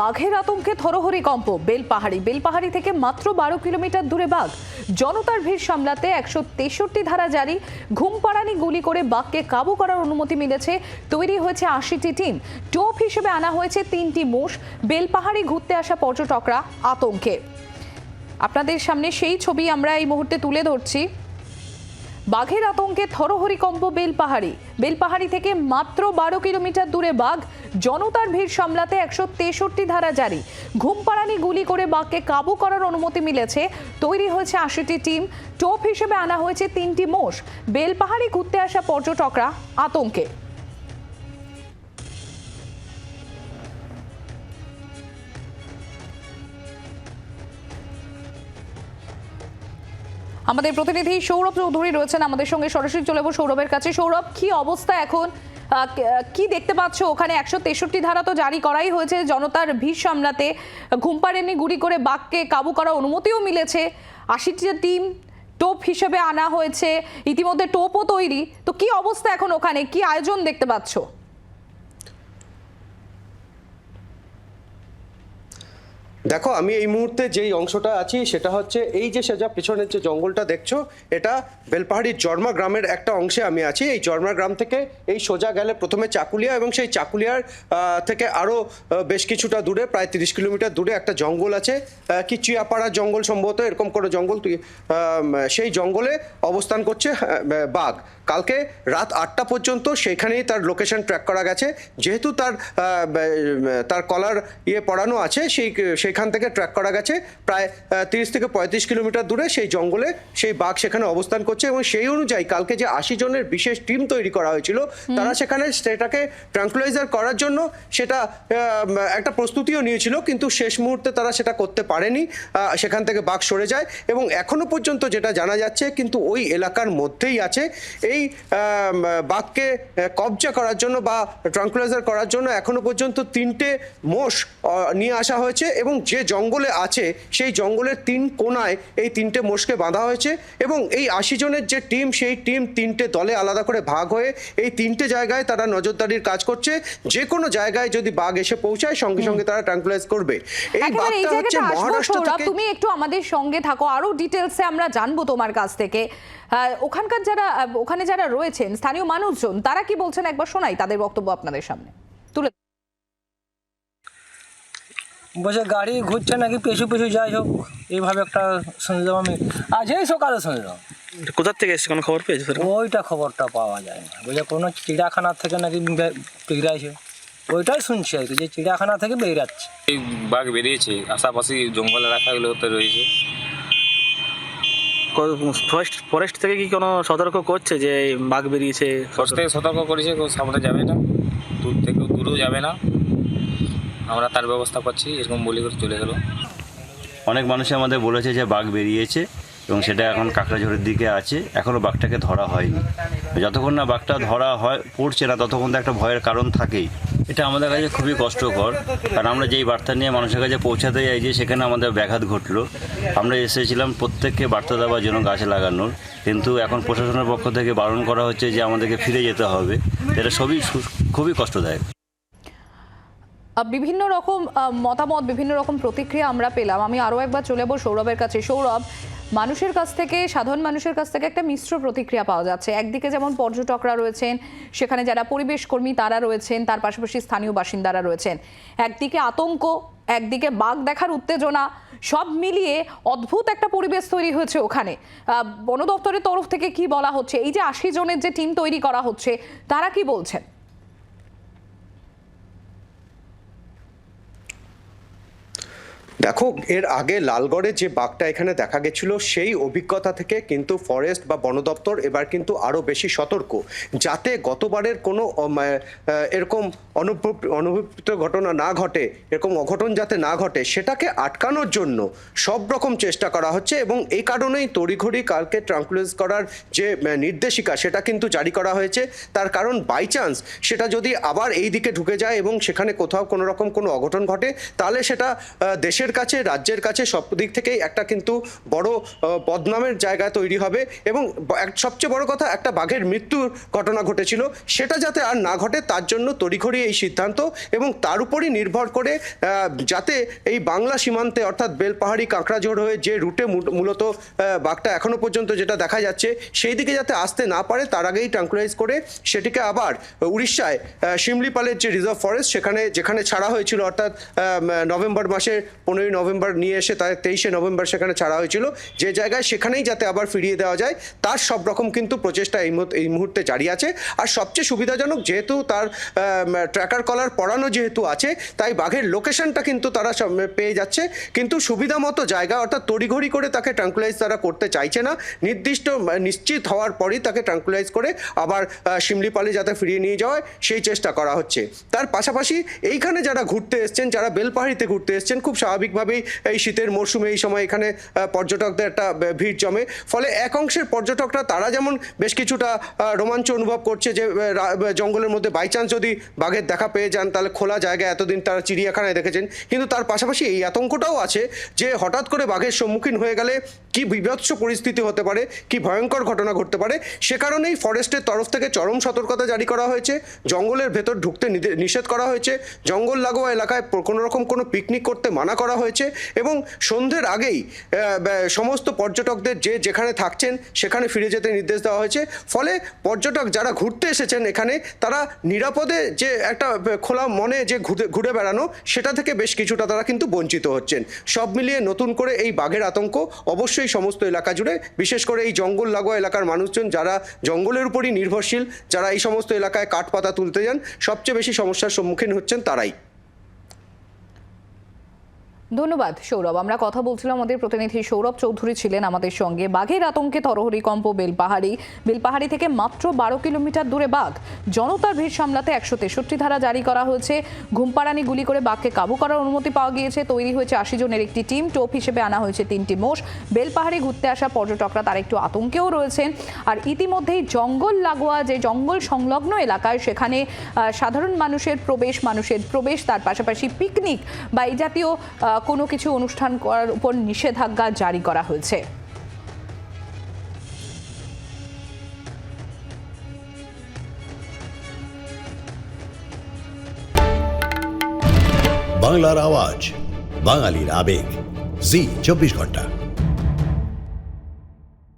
বাঘের আতঙ্কে থরহরি কম্প। বেলপাহাড়ি। বেলপাহাড়ি থেকে মাত্র বারো কিলোমিটার দূরে বাঘ। জনতার ভিড় সামলাতে একশো তেষট্টি ধারা জারি। ঘুমপাড়ানি গুলি করে বাঘকে কাবু করার অনুমতি মিলেছে। তৈরি হয়েছে আশিটি টিম। টোপ হিসেবে আনা হয়েছে তিনটি মোষ। বেলপাহাড়ি ঘুরতে আসা পর্যটকরা আতঙ্কে। আপনাদের সামনে সেই ছবি আমরা এই মুহূর্তে তুলে ধরছি। বাঘের আতঙ্কে থরহরিকম্প বেলপাহাড়ি। বেলপাহাড়ি থেকে মাত্র বারো কিলোমিটার দূরে বাঘ, জনতার ভিড় সামলাতে একশো তেষট্টি ধারা জারি। ঘুমপাড়ানি গুলি করে বাঘকে কাবু করার অনুমতি মিলেছে। তৈরি হয়েছে আশিটি টিম, টোপ হিসেবে আনা হয়েছে তিনটি মোষ। বেলপাহাড়ি ঘুরতে আসা পর্যটকরা আতঙ্কে। আমাদের প্রতিনিধি সৌরভ চৌধুরী রয়েছেন আমাদের সঙ্গে। সরাসরি চলে সৌরভের কাছে। সৌরভ, কি অবস্থা এখন? কি দেখতে পাচ্ছ? ওখানে একশো তেষট্টি ধারা তো জারি করাই হয়েছে। জনতার ভিড় সামলাতে ঘুমপাড়েনি গুলি করে বাঘকে কাবু করার অনুমতিও মিলেছে। আশিটি টিম টোপ হিসেবে আনা হয়েছে। ইতিমধ্যে টোপও তৈরি। তো কি অবস্থা এখন ওখানে? কি আয়োজন দেখতে পাচ্ছ? দেখো, আমি এই মুহূর্তে যেই অংশটা আছি সেটা হচ্ছে এই যে সেজা, পিছনের যে জঙ্গলটা দেখছ, এটা বেলপাহাড়ির জর্মা গ্রামের একটা অংশে আমি আছি। এই জর্মা গ্রাম থেকে এই সোজা গেলে প্রথমে চাকুলিয়া এবং সেই চাকুলিয়ার থেকে আরও বেশ কিছুটা দূরে, প্রায় তিরিশ কিলোমিটার দূরে একটা জঙ্গল আছে। কি চিয়াপাড়ার জঙ্গল সম্ভবত, এরকম কোনো জঙ্গল তুই সেই জঙ্গলে অবস্থান করছে বাঘ। কালকে রাত আটটা পর্যন্ত সেখানেই তার লোকেশন ট্র্যাক করা গেছে। যেহেতু তার তার কলার ইয়ে পড়ানো আছে সেই সেইখান থেকে ট্র্যাক করা গেছে। প্রায় তিরিশ থেকে পঁয়ত্রিশ কিলোমিটার দূরে সেই জঙ্গলে সেই বাঘ সেখানে অবস্থান করছে এবং সেই অনুযায়ী কালকে যে আশি জনের বিশেষ টিম তৈরি করা হয়েছিল তারা সেখানে সেটাকে ট্রাঙ্কুলাইজার করার জন্য সেটা একটা প্রস্তুতিও নিয়েছিল কিন্তু শেষ মুহূর্তে তারা সেটা করতে পারেনি। সেখান থেকে বাঘ সরে যায় এবং এখনও পর্যন্ত যেটা জানা যাচ্ছে কিন্তু ওই এলাকার মধ্যেই আছে। এই বাঘকে কবজা করার জন্য বা ট্রাঙ্কুলাইজার করার জন্য এখনও পর্যন্ত তিনটে মোষ নিয়ে আসা হয়েছে এবং যে জঙ্গলে আছে সেই জঙ্গলের তিন কোনায় এই তিনটে মোষকে বাঁধা হয়েছে এবং এই আশি জনের যে টিম সেই টিম তিনটে দলে আলাদা করে ভাগ হয়ে এই তিনটে জায়গায় তারা নজরদারির কাজ করছে। যে কোনো জায়গায় যদি বাঘ এসে পৌঁছায় সঙ্গে সঙ্গে তারা ট্রাঙ্কুলাইজ করবে। এই বাঘটা হচ্ছে মহারাষ্ট্র তুমি একটু আমাদের সঙ্গে থাকো। আরও ডিটেলসে আমরা জানব তোমার কাছ থেকে। ওখানকার যারা ওখানে যারা রয়েছেন স্থানীয় মানুষজন তারা কি বলছেন? একবার শোনাই তাদের বক্তব্য আপনাদের সামনে। তুলে বলছে গাড়ি ঘুরছে নাকি? পেছু পেছু যাই হোক। এইভাবে একটা শুনলাম আমি। আজই সকালে শুনলাম। কোথার থেকে এসছে? কোনো খবর পেয়েছ ওইটা খবরটা পাওয়া যায় না। বলছে কোনো চিড়িয়াখানা থেকে নাকি বেরিয়েছে? ওইটাই শুনছি আর কি যে চিড়িয়াখানা থেকে বেরিয়াচ্ছে এই বাঘ বেরিয়েছে। আশাপাশি জঙ্গল এলাকাগুলোতে রয়েছে। ফরেস্ট ফরেস্ট থেকে কি কোনো সতর্ক করছে যে বাঘ বেরিয়েছে? ফার্স্ট থেকে সতর্ক করেছে কেউ সামনে যাবে না। দূর থেকেও দূরেও যাবে না। আমরা তার ব্যবস্থা করছি এরকম বলি করে চলে গেলো। অনেক মানুষই আমাদের বলেছে যে বাঘ বেরিয়েছে এবং সেটা এখন কাকড়াঝোড়ের দিকে আছে। এখনও বাঘটাকে ধরা হয়নি। যতক্ষণ না বাঘটা ধরা হয় পড়ছে না ততক্ষণ তো একটা ভয়ের কারণ থাকেই। এটা আমাদের কাছে খুবই কষ্টকর। কারণ আমরা যেই বার্তা নিয়ে মানুষের কাছে পৌঁছাতে যাই যে সেখানে আমাদের ব্যাঘাত ঘটলো। আমরা এসেছিলাম প্রত্যেককে বার্তা দেওয়ার জন্য গাছ লাগানোর। কিন্তু এখন প্রশাসনের পক্ষ থেকে বারণ করা হচ্ছে যে আমাদেরকে ফিরে যেতে হবে। এটা সবই খুবই কষ্টদায়ক। বিভিন্ন রকম মতামত, বিভিন্ন রকম প্রতিক্রিয়া আমরা পেলাম। আমি আরও একবার চলে যাব সৌরভের কাছে। সৌরভ মানুষের কাছ থেকে, সাধারণ মানুষের কাছ থেকে একটা মিশ্র প্রতিক্রিয়া পাওয়া যাচ্ছে। একদিকে যেমন পর্যটকরা রয়েছেন, সেখানে যারা পরিবেশ কর্মী তারা রয়েছেন, তার পাশাপাশি স্থানীয় বাসিন্দারা রয়েছেন। একদিকে আতঙ্ক, একদিকে বাঘ দেখার উত্তেজনা, সব মিলিয়ে অদ্ভুত একটা পরিবেশ তৈরি হয়েছে ওখানে। বন দপ্তরের তরফ থেকে কি বলা হচ্ছে? এই যে আশি জনের যে টিম তৈরি করা হচ্ছে, তারা কি বলছেন? দেখো, এর আগে লালগড়ে যে বাঘটা এখানে দেখা গেছিল, সেই অভিজ্ঞতা থেকে কিন্তু ফরেস্ট বা বন দপ্তর এবার কিন্তু আরও বেশি সতর্ক। যাতে গতবারের কোনো এরকম অনুভূত ঘটনা না ঘটে, এরকম অঘটন যাতে না ঘটে, সেটাকে আটকানোর জন্য সব রকম চেষ্টা করা হচ্ছে এবং এই কারণেই তড়িঘড়ি কালকে ট্রাঙ্কুলাইজ করার যে নির্দেশিকা, সেটা কিন্তু জারি করা হয়েছে। তার কারণ বাই চান্স সেটা যদি আবার এই দিকে ঢুকে যায় এবং সেখানে কোথাও কোনো রকম কোনো অঘটন ঘটে, তাহলে সেটা দেশের দেশের কাছে, রাজ্যের কাছে সব দিক থেকেই একটা কিন্তু বড় বদনামের জায়গা তৈরি হবে এবং সবচেয়ে বড় কথা একটা বাঘের মৃত্যুর ঘটনা ঘটেছিল। সেটা যাতে আর না ঘটে, তার জন্য তড়িঘড়ি এই সিদ্ধান্ত এবং তার উপরই নির্ভর করে যাতে এই বাংলা সীমান্তে অর্থাৎ বেলপাহাড়ি কাঁকড়াঝোড় হয়ে যে রুটে মূলত বাঘটা এখনও পর্যন্ত যেটা দেখা যাচ্ছে, সেই দিকে যাতে আসতে না পারে, তার আগেই ট্রাঙ্কুলাইজ করে সেটিকে আবার উড়িষ্যায় শিমলিপালের যে রিজার্ভ ফরেস্ট সেখানে, যেখানে ছাড়া হয়েছিল অর্থাৎ নভেম্বর মাসের পনেরোই নভেম্বর নিয়ে এসে তার তেইশে নভেম্বর সেখানে ছাড়া হয়েছিল। যে জায়গায় সেখানেই যাতে আবার ফিরিয়ে দেওয়া যায়, তার সব রকম কিন্তু প্রচেষ্টা এই এই মুহূর্তে জারি আছে। আর সবচেয়ে সুবিধাজনক যেহেতু তার ট্র্যাকার কলার পড়ানো যেহেতু আছে, তাই বাঘের লোকেশনটা কিন্তু তারা পেয়ে যাচ্ছে। কিন্তু সুবিধা মতো জায়গা অর্থাৎ তড়িঘড়ি করে তাকে ট্রাঙ্কুলাইজ তারা করতে চাইছে না। নির্দিষ্ট নিশ্চিত হওয়ার পরই তাকে ট্রাঙ্কুলাইজ করে আবার শিমলিপালে যাতে ফিরিয়ে নিয়ে যাওয়া সেই চেষ্টা করা হচ্ছে। তার পাশাপাশি এইখানে যারা ঘুরতে এসছেন, যারা বেলপাহাড়িতে ঘুরতে এসছেন, খুব স্বাভাবিকভাবেই এই শীতের মরশুমে এই সময় এখানে পর্যটকদের একটা ভিড় জমে। ফলে এক অংশের পর্যটকরা তারা যেমন বেশ কিছুটা রোমাঞ্চ অনুভব করছে যে জঙ্গলের মধ্যে বাই চান্স যদি বাঘের দেখা পেয়ে যান, তাহলে খোলা জায়গায় এতদিন তারা চিড়িয়াখানায় দেখেছেন। কিন্তু তার পাশাপাশি এই আতঙ্কটাও আছে যে, হঠাৎ করে বাঘের সম্মুখীন হয়ে গেলে কি বিভৎস পরিস্থিতি হতে পারে, কি ভয়ঙ্কর ঘটনা ঘটতে পারে, সে কারণেই ফরেস্টের তরফ থেকে চরম সতর্কতা জারি করা হয়েছে। জঙ্গলের ভেতর ঢুকতে নিষেধ করা হয়েছে। জঙ্গল লাগোয়া এলাকায় কোনো রকম কোনো পিকনিক করতে মানা করা হয়েছে এবং সন্ধ্যের আগেই সমস্ত পর্যটকদের যে যেখানে থাকছেন সেখানে ফিরে যেতে নির্দেশ দেওয়া হয়েছে। ফলে পর্যটক যারা ঘুরতে এসেছেন এখানে, তারা নিরাপদে যে একটা খোলা মনে যে ঘুরে ঘুরে বেড়ানো, সেটা থেকে বেশ কিছুটা তারা কিন্তু বঞ্চিত হচ্ছেন। সব মিলিয়ে নতুন করে এই বাঘের আতঙ্ক অবশ্যই সমস্ত এলাকা জুড়ে, বিশেষ করে এই জঙ্গল লাগোয়া এলাকার মানুষজন যারা জঙ্গলের উপরই নির্ভরশীল, যারা এই সমস্ত এলাকায় কাঠ পাতা তুলতে যান, সবচেয়ে বেশি সমস্যার সম্মুখীন হচ্ছেন তারাই। ধন্যবাদ, সৌরভ। আমরা কথা বলছিলাম আমাদের প্রতিনিধি সৌরভ চৌধুরী ছিলেন আমাদের সঙ্গে। বাঘের আতঙ্কে তরহরিকম্প বেলপাহাড়ি। বেলপাহাড়ি থেকে মাত্র বারো কিলোমিটার দূরে বাঘ। জনতার ভিড় সামলাতে একশো তেষট্টি ধারা জারি করা হয়েছে। ঘুমপাড়ানি গুলি করে বাঘকে কাবু করার অনুমতি পাওয়া গিয়েছে। তৈরি হয়েছে আশি জনের একটি টিম। টোপ হিসেবে আনা হয়েছে তিনটি মোষ। বেলপাহাড়ি ঘুরতে আসা পর্যটকরা তার একটু আতঙ্কেও রয়েছেন। আর ইতিমধ্যেই জঙ্গল লাগোয়া যে জঙ্গল সংলগ্ন এলাকায় সেখানে সাধারণ মানুষের প্রবেশ মানুষের প্রবেশ, তার পাশাপাশি পিকনিক বা এই জাতীয় কোনো কিছু অনুষ্ঠান করার উপর নিষেধাজ্ঞা জারি করা হয়েছে। বাংলার আওয়াজ, বাঙালির আবেগ। জি, চব্বিশ ঘণ্টা।